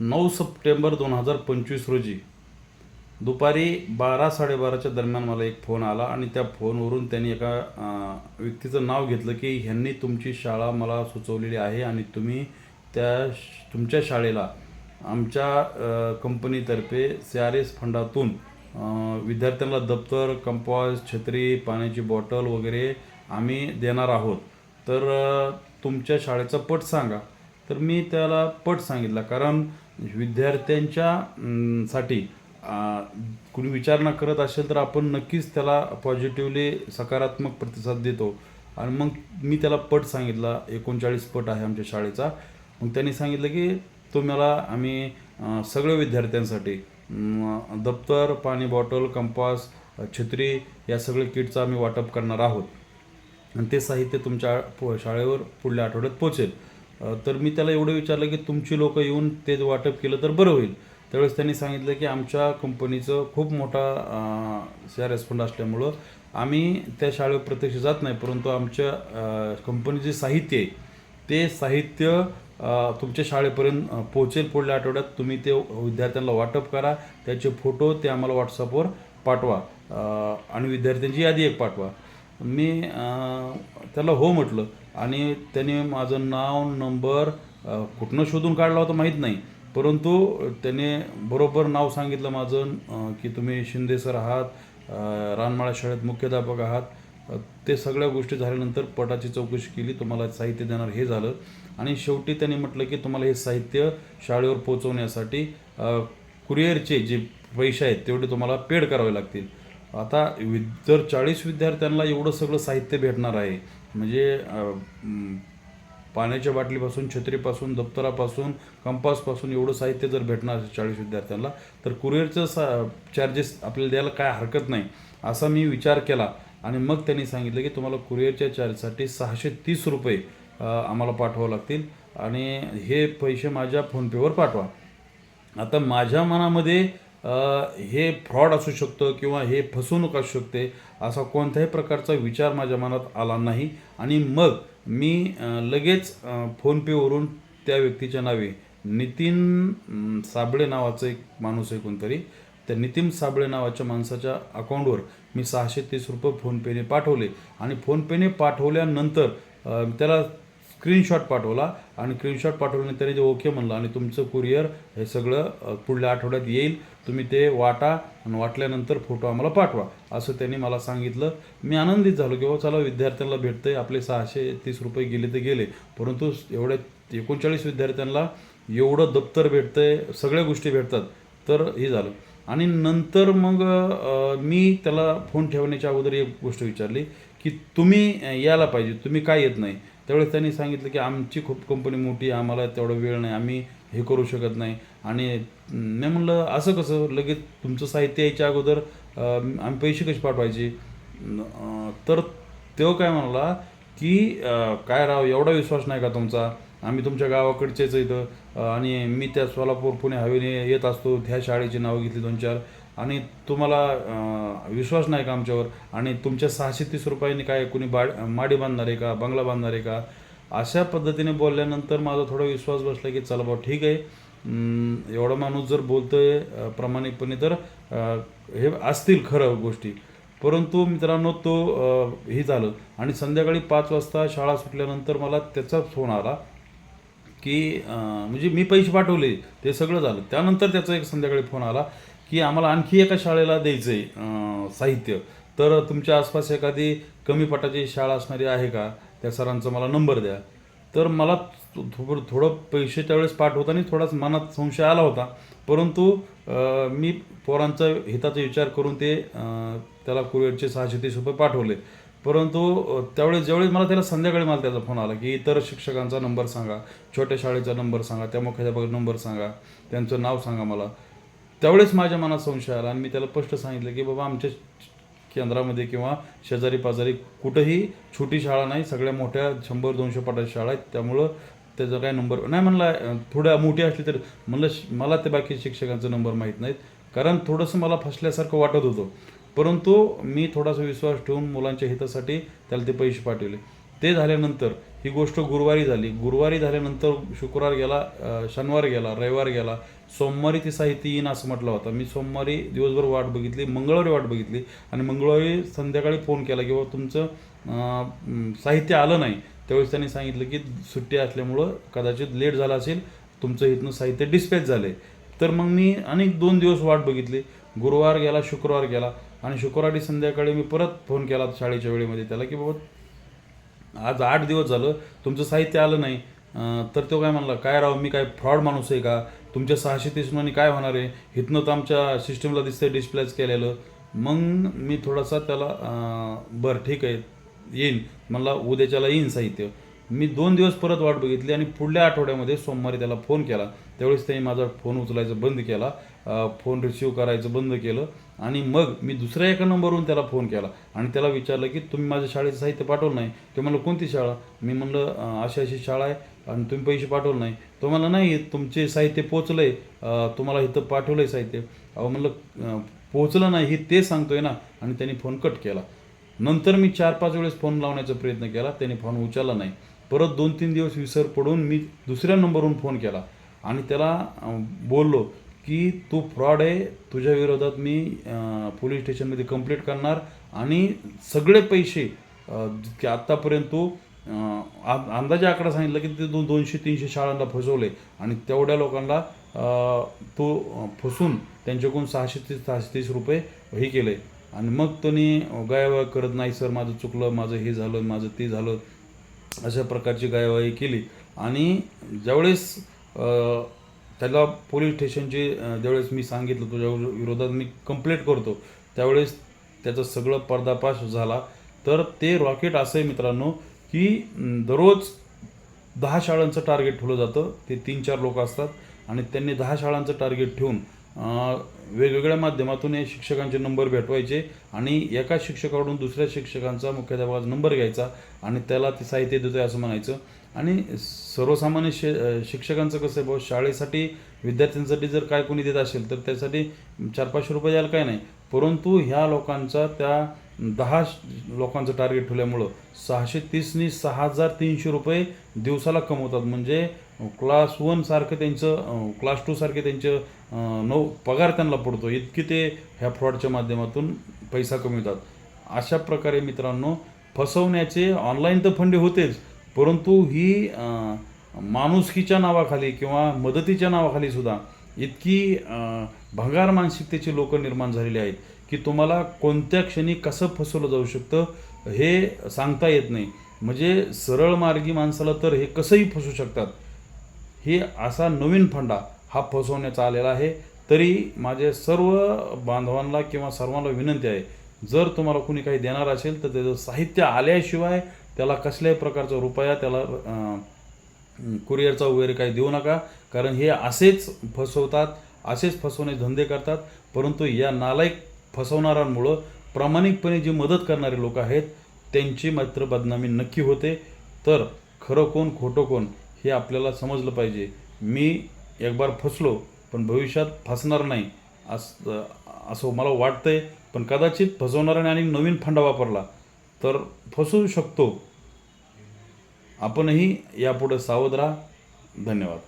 नऊ सप्टेंबर दोन हजार पंचवीस रोजी दुपारी बारा साडेबाराच्या दरम्यान मला एक फोन आला आणि त्या फोनवरून त्यांनी एका व्यक्तीचं नाव घेतलं की ह्यांनी तुमची शाळा मला सुचवलेली आहे आणि तुम्ही त्या श- तुमच्या शाळेला आमच्या कंपनीतर्फे सी आर एस फंडातून विद्यार्थ्यांना दप्तर कंपॉस छत्री पाण्याची बॉटल वगैरे आम्ही देणार आहोत. तर तुमच्या शाळेचा पट सांगा. तर मी त्याला पट सांगितला. कारण विद्यार्थ्यांच्या साठी कुणी विचारणा करत असेल तर आपण नक्कीच त्याला पॉझिटिव्हली सकारात्मक प्रतिसाद देतो. आणि मग मी त्याला पट सांगितला एकोणचाळीस पट आहे आमच्या शाळेचा. मग त्यांनी सांगितलं की तुम्हाला आम्ही सगळ्या विद्यार्थ्यांसाठी दप्तर पाणी बॉटल कंपास छत्री या सगळ्या किटचं आम्ही वाटप करणार आहोत. आणि ते साहित्य तुमच्या पो शाळेवर पुढल्या आठवड्यात पोचेल तर मी त्याला एवढं विचारलं की तुमची लोक येऊन ते वाटप केलं तर बरं होईल. त्यावेळेस त्यांनी सांगितलं की आमच्या कंपनीचं खूप मोठा सी रेस्पॉन्ड फंड असल्यामुळं आम्ही त्या शाळेवर प्रत्यक्ष जात नाही परंतु आमच्या कंपनीचे जे साहित्य आहे ते साहित्य तुमच्या शाळेपर्यंत पोहोचेल पुढल्या आठवड्यात. तुम्ही ते विद्यार्थ्यांना वाटप करा त्याचे फोटो ते आम्हाला व्हॉट्सअपवर पाठवा. आणि विद्यार्थ्यांची यादी एक पाठवा. मी त्याला हो म्हटलं. आणि त्याने माझं नाव नंबर कुठनं शोधून काढला होता माहीत नाही. परंतु त्याने बरोबर नाव सांगितलं माझं की तुम्ही शिंदे सर आहात रानमाळा शाळेत मुख्याध्यापक आहात. ते सगळ्या गोष्टी झाल्यानंतर पटाची चौकशी केली तुम्हाला साहित्य देणार हे झालं. आणि शेवटी त्यांनी म्हटलं की तुम्हाला हे साहित्य शाळेवर पोहोचवण्यासाठी कुरिअरचे जे पैसे आहेत तेवढे तुम्हाला पेड करावे लागतील. आता वि जर चाळीस विद्यार्थ्यांना एवढं सगळं साहित्य भेटणार आहे म्हणजे पाण्याच्या बाटलीपासून छत्रीपासून दप्तरापासून कंपासपासून एवढं साहित्य जर भेटणार असेल चाळीस विद्यार्थ्यांना तर कुरिअरचं सा चार्जेस आपल्याला द्यायला काय हरकत नाही असा मी विचार केला. आणि मग त्यांनी सांगितलं की तुम्हाला कुरिअरच्या चार्जसाठी सहाशे तीस रुपये आम्हाला पाठवावं लागतील. आणि हे पैसे माझ्या फोनपेवर पाठवा. आता माझ्या मनामध्ये हे फ्रॉड असू शकतं किंवा हे फसवणूक असू शकते असा कोणत्याही प्रकारचा विचार माझ्या मनात आला नाही. आणि मग मी लगेच फोनपेवरून त्या व्यक्तीच्या नावे नितीन साबळे नावाचं एक माणूस आहे कोणतरी त्या नितीन साबळे नावाच्या माणसाच्या अकाउंटवर मी सहाशे तीस रुपये फोनपेने पाठवले. आणि फोनपेने पाठवल्यानंतर त्याला स्क्रीनशॉट पाठवला आणि स्क्रीनशॉट पाठवल्यानंतर त्याने जे ओके म्हणलं आणि तुमचं कुरिअर हे सगळं पुढल्या आठवड्यात येईल. तुम्ही ते वाटा आणि वाटल्यानंतर फोटो आम्हाला पाठवा. असं त्यांनी मला सांगितलं. मी आनंदित झालो की बाबा चला विद्यार्थ्यांना भेटतंय. आपले सहाशे तीस रुपये गेले ते गेले. परंतु एवढ्या एकोणचाळीस विद्यार्थ्यांना एवढं दप्तर भेटतं आहे सगळ्या गोष्टी भेटतात. तर हे झालं. आणि नंतर मग मी त्याला फोन ठेवण्याच्या अगोदर एक गोष्ट विचारली की तुम्ही यायला पाहिजे. तुम्ही काय येत नाही? त्यावेळेस त्यांनी सांगितलं की आमची खूप कंपनी मोठी आम्हाला तेवढा वेळ नाही आम्ही हे करू शकत नाही. आणि मी म्हणलं असं कसं? लगेच तुमचं साहित्य यायच्या अगोदर आम्ही पैसे कसे पाठवायचे? तर तो काय म्हणाला की काय राव एवढा विश्वास नाही का तुमचा? आम्ही तुमच्या गावाकडचेच इथं. आणि मी त्या सोलापूर पुणे हवेने येत असतो. ह्या शाळेची नावं घेतली दोन चार आणि तुम्हाला विश्वास नाही का आमच्यावर? आणि तुमच्या सहाशे तीस रुपयांनी काय कुणी बा माडी बांधणार आहे का? बंगला बांधणार आहे का? अशा पद्धतीने बोलल्यानंतर माझा थोडा विश्वास बसला की चला भाऊ ठीक आहे. एवढा माणूस जर बोलतोय प्रामाणिकपणे तर हे असतील खरं गोष्टी. परंतु मित्रांनो तो हे झालं. आणि संध्याकाळी पाच वाजता शाळा सुटल्यानंतर मला त्याचा फोन आला की म्हणजे मी पैसे पाठवले ते सगळं झालं. त्यानंतर त्याचा एक संध्याकाळी फोन आला की आम्हाला आणखी एका शाळेला द्यायचं आहे साहित्य. तर तुमच्या आसपास एखादी कमी पटाची शाळा असणारी आहे का? त्या सरांचा मला नंबर द्या. तर मला थोडं थोडं पैसे त्यावेळेस पाठवताना थोडाच मनात संशय आला होता. परंतु मी पोरांचा हिताचा विचार करून ते त्याला कुरिअरचे सहाशे तीस रुपये पाठवले. परंतु त्यावेळेस ज्यावेळेस मला त्याला संध्याकाळी मला त्याचा फोन आला की इतर शिक्षकांचा नंबर सांगा छोट्या शाळेचा नंबर सांगा त्या मुख्याध्यापक नंबर सांगा त्यांचं नाव सांगा मला. त्यावेळेस माझ्या मनात संशय आला आणि मी त्याला स्पष्ट सांगितलं की बाबा आमच्या केंद्रामध्ये किंवा शेजारी पाजारी कुठंही छोटी शाळा नाही सगळ्या मोठ्या शंभर दोनशे पटाच्या शाळा आहेत. त्यामुळं त्याचा काय नंबर नाही म्हणला थोड्या मोठी असली तर म्हणलं श- मला ते बाकी शिक्षकांचा नंबर माहीत नाहीत. कारण थोडंसं मला फसल्यासारखं वाटत होतं. परंतु मी थोडासा विश्वास ठेवून मुलांच्या हितासाठी त्याला ते पैसे पाठवले. ते झाल्यानंतर ही गोष्ट गुरुवारी झाली. गुरुवारी झाल्यानंतर शुक्रवार गेला शनिवार गेला रविवार गेला. सोमवारी ती साहित्य येईन असं म्हटलं होतं. मी सोमवारी दिवसभर वाट बघितली मंगळवारी वाट बघितली आणि मंगळवारी संध्याकाळी फोन केला की बाबा तुमचं साहित्य आलं नाही. त्यावेळेस त्यांनी सांगितलं की सुट्टी असल्यामुळं कदाचित लेट झाला असेल. तुमचं इथनं साहित्य डिस्पॅच झाले तर मग मी अनेक दोन दिवस वाट बघितली. गुरुवार गेला शुक्रवार गेला आणि शुक्रवारी संध्याकाळी मी परत फोन केला शाळेच्या वेळेमध्ये त्याला की बाबा आज आठ दिवस झालं तुमचं साहित्य आलं नाही. तर तो काय म्हणला काय राव मी काय फ्रॉड माणूस आहे का? तुमच्या सहाशे तीस मनी काय होणार आहे? इथनं तर आमच्या सिस्टमला दिसतंय डिस्प्लेच केलेलं. मग मी थोडासा त्याला बरं ठीक आहे येईन. मला उद्याच्याला येईन साहित्य. मी दोन दिवस परत वाट बघितली आणि पुढल्या आठवड्यामध्ये सोमवारी त्याला फोन केला. त्यावेळेस त्यांनी माझा फोन उचलायचं बंद केला. फोन रिसिव्ह करायचं बंद केलं. आणि मग मी दुसऱ्या एका नंबरवरून त्याला फोन केला. आणि त्याला विचारलं की तुम्ही माझ्या शाळेचं साहित्य पाठवलं नाही? ते म्हणलं कोणती शाळा? मी म्हणलं अशी अशी शाळा आहे आणि तुम्ही पैसे पाठवलं नाही. तो म्हणला नाही तुमचे साहित्य पोचलं आहे तुम्हाला इथं पाठवलं आहे साहित्य. अहो म्हणलं पोचलं नाही हे ते सांगतोय ना. आणि त्यांनी फोन कट केला. नंतर मी चार पाच वेळेस फोन लावण्याचा प्रयत्न केला. त्याने फोन उचलला नाही. परत दोन तीन दिवस विसर पडून मी दुसऱ्या नंबरवरून फोन केला. आणि त्याला बोललो की तू फ्रॉड आहे तुझ्या विरोधात मी पोलीस स्टेशनमध्ये कंप्लेंट करणार आणि सगळे पैसे जितके की आत्तापर्यंत तू अंदाजे आकडा सांगितलं की ते दोन दोनशे तीनशे शाळांना फसवले आणि तेवढ्या लोकांना तो फसून त्यांच्याकडून सहाशे तीस सहाशे तीस रुपये हे केले. आणि मग त्यांनी गायवा करत नाही सर माझं चुकलं माझं हे झालं माझं ते झालं. अशा प्रकारची गायवाही केली. आणि ज्यावेळेस त्याला पोलीस स्टेशनची ज्यावेळेस मी सांगितलं तुझ्या विरोधात मी कंप्लेंट करतो त्यावेळेस त्याचं सगळं पर्दापाश झाला. तर ते रॉकेट असं आहे मित्रांनो की दररोज दहा शाळांचं टार्गेट ठेवलं जातं. ते तीन चार लोक असतात आणि त्यांनी दहा शाळांचं टार्गेट ठेवून वेगवेगळ्या माध्यमातून हे शिक्षकांचे नंबर भेटवायचे आणि एका शिक्षकाकडून दुसऱ्या शिक्षकांचा मुख्याध्यापकाचा नंबर घ्यायचा आणि त्याला ते साहित्य देतोय असं म्हणायचं. आणि सर्वसामान्य शे शिक्षकांचं कसं आहे भाऊ शाळेसाठी विद्यार्थ्यांसाठी जर काय कोणी देत असेल तर त्यासाठी चार पाचशे रुपये द्यायला काय नाही. परंतु ह्या लोकांचा त्या दहा लोकांचं टार्गेट ठेवल्यामुळं सहाशे तीसनी सहा हजार तीनशे रुपये दिवसाला कमवतात. म्हणजे क्लास वनसारखं त्यांचं क्लास टूसारखे त्यांचं नऊ पगार त्यांना पडतो. इतकी ते ह्या फ्रॉडच्या माध्यमातून पैसा कमवितात. अशा प्रकारे मित्रांनो फसवण्याचे ऑनलाईन तर फंडे होतेच परंतु ही माणुसकीच्या नावाखाली किंवा मदतीच्या नावाखाली सुद्धा इतकी भंगार मानसिकतेची लोक निर्माण झालेली आहेत की तुम्हाला कोणत्या क्षणी कसं फसवलं जाऊ शकतं हे सांगता येत नाही. म्हणजे सरळ मार्गी माणसाला तर हे कसंही फसू शकतात. हे असा नवीन फंडा हा फसवण्याचा आलेला आहे. तरी माझे सर्व बांधवांना किंवा सर्वांना विनंती आहे जर तुम्हाला कुणी काही देणार असेल तर त्याचं साहित्य आल्याशिवाय त्याला कसल्याही प्रकारचा रुपया त्याला कुरिअरचा वगैरे काही देऊ नका. कारण हे असेच फसवतात असेच फसवण्याचे धंदे करतात. परंतु या नालायक फसवणाऱ्यांमुळं प्रामाणिकपणे जी मदत करणारे लोक आहेत त्यांची मात्र बदनामी नक्की होते. तर खरं कोण खोटं कोण हे आपल्याला समजलं पाहिजे. मी एक बार फसलो पण भविष्यात फसणार नाही असं असं मला वाटतंय. पण कदाचित फसवणाऱ्याने आणि नवीन फंडा वापरला तर फसवू शकतो. आपणही यापुढे सावध राहा. धन्यवाद.